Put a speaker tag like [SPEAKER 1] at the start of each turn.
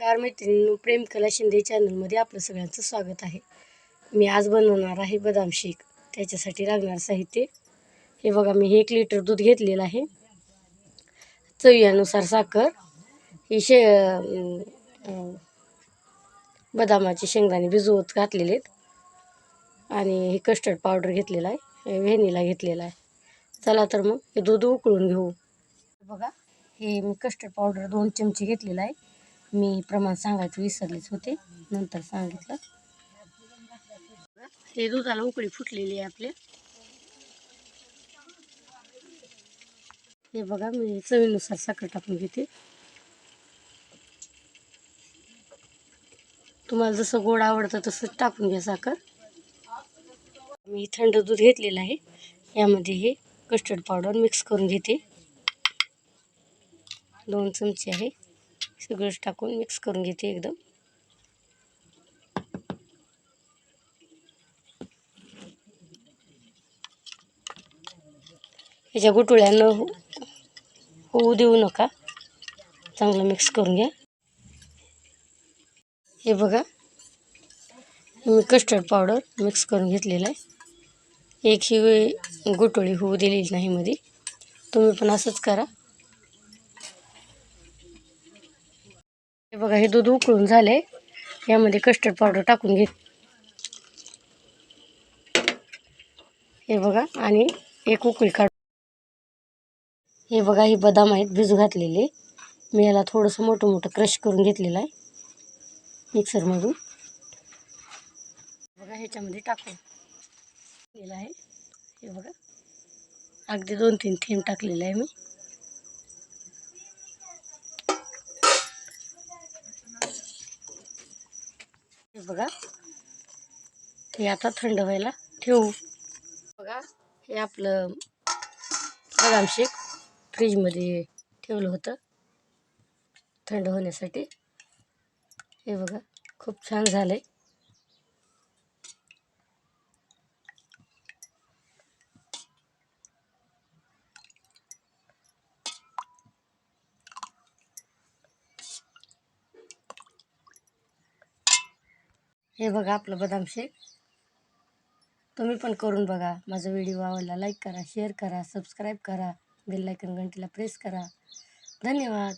[SPEAKER 1] नमस्कार मैत्रिणी प्रेम कला शिंदे चॅनलमध्ये आपलं सगळ्यांचं स्वागत आहे. मी आज बनवणार आहे बदाम शेक. त्याच्यासाठी लागणार साहित्य. हे बघा मी हे एक लिटर दूध घेतलेलं आहे. चवीनुसार साखर. ही शे बदामाचे शेंगदाणे भिजवत घातलेले आहेत. आणि हे कस्टर्ड पावडर घेतलेला आहे. व्हेनिला घेतलेला आहे. चला तर मग हे दूध उकळून घेऊ. बघा हे मी कस्टर्ड पावडर दोन चमचे घेतलेलं आहे. मी प्रमाण सांगायचं विसरलेच होते. नंतर सांगितलं. हे दुधाला उकळी फुटलेली आहे आपल्या हे बघा मी चवीनुसार साखर टाकून घेते. तुम्हाला जसं गोड आवडतं तसं टाकून घ्या साखर. मी थंड दूध घेतलेलं आहे. यामध्ये हे कस्टर्ड पावडर मिक्स करून घेते. दोन चमचे आहे. सगळंच टाकून मिक्स करून घेते एकदम. याच्या गुटुळ्यानं होऊ देऊ नका. चांगलं मिक्स करून घ्या. हे बघा. मी कस्टर्ड पावडर मिक्स करून घेतलेलं आहे. एक ही वे- होऊ दिलेली नाही मध्ये तुम्ही पण असंच करा. हे बघा हे दूध उकळून झाले यामध्ये कस्टर्ड पावडर टाकून घेत हे बघा आणि एक उकळी काढू हे बघा हे बदाम आहेत भिजू घातलेले. मी याला थोडंसं मोठं मोठं क्रश करून घेतलेलं आहे मिक्सरमधून बघा ह्याच्यामध्ये टाकून गेलं आहे. हे बघा अगदी दोन तीन थेंब टाकलेलं आहे मी. बघा. हे आता थंड व्हायला ठेवू. बघा हे आपलं बदाम शेक फ्रीजमध्ये ठेवलं होतं. थंड होण्यासाठी. हे बघा खूप छान झालं आहे हे बघा आपलं बदाम शेक. तुम्ही पण करून बघा. माझा व्हिडिओ आवडला लाईक करा शेअर करा सबस्क्राईब करा. बेल लायकन घंटीला प्रेस करा. धन्यवाद.